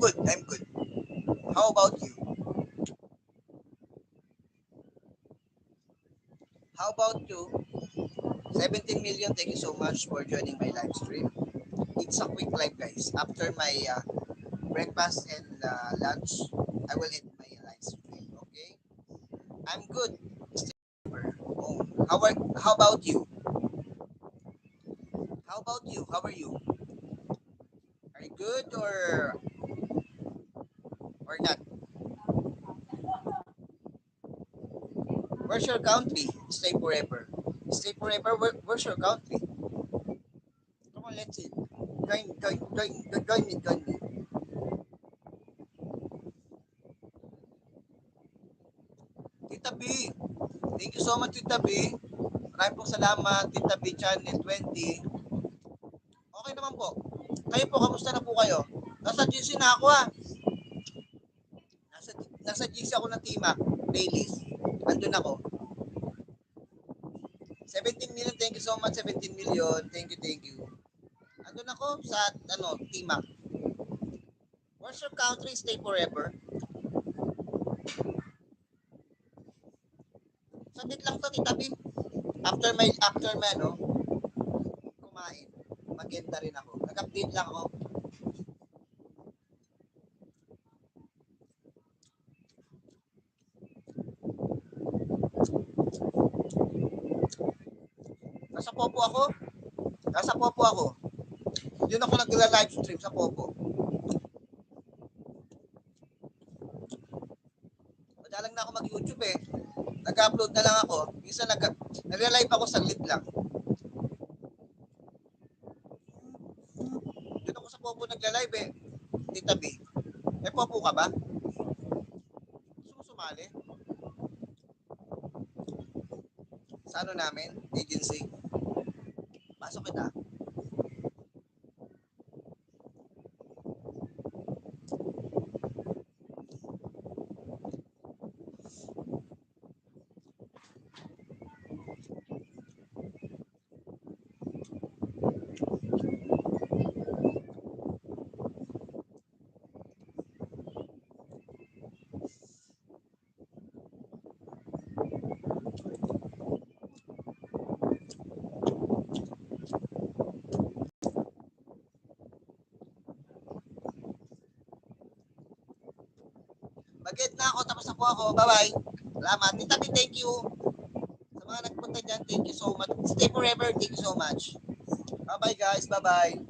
good. I'm good. How about you? How about you? 17 million, thank you so much for joining my live stream. It's a quick live, guys. After my uh, breakfast and uh, lunch, I will end my live stream. Okay? I'm good. Oh, how are, How about you? How about you? How are you? Are you good or or not? Where's your country? Stay forever. Stay forever. Where, where's your country? Come on, let's see. Join, join, join, join, me, join me. Tita B, thank you so much, Tita B. Maraming pong salamat, Tita B Channel 20. Okay naman po. Kayo po, kamusta na po kayo? Nasa GC na ako ah. Nasa, GC ako ng Timac, playlist. Andun ako. 17 million, thank you so much, 17 million. Thank you, thank you. Andun ako sa, ano, Timac. Where's your country? Stay forever. Saglit lang to, Tita B. After my, after my, ano, kumain, maganda rin ako. Nag-update lang ako. Nasa Popo ako. Nasa Popo ako. Yun ako nagla-live stream sa Popo. Madalang na ako mag-YouTube eh. Nag-upload na lang ako. Minsan nag nagla-live ako saglit lang. Yun ako sa Popo nagla-live eh. Tita B. May Popo ka ba? Sumali? Sa ano namin? Agency? Alaska Mag-end na ako, tapos na po ako. Bye-bye. Salamat. Tita thank you. Sa mga nagpunta dyan, thank you so much. Stay forever, thank you so much. Bye-bye guys, bye-bye.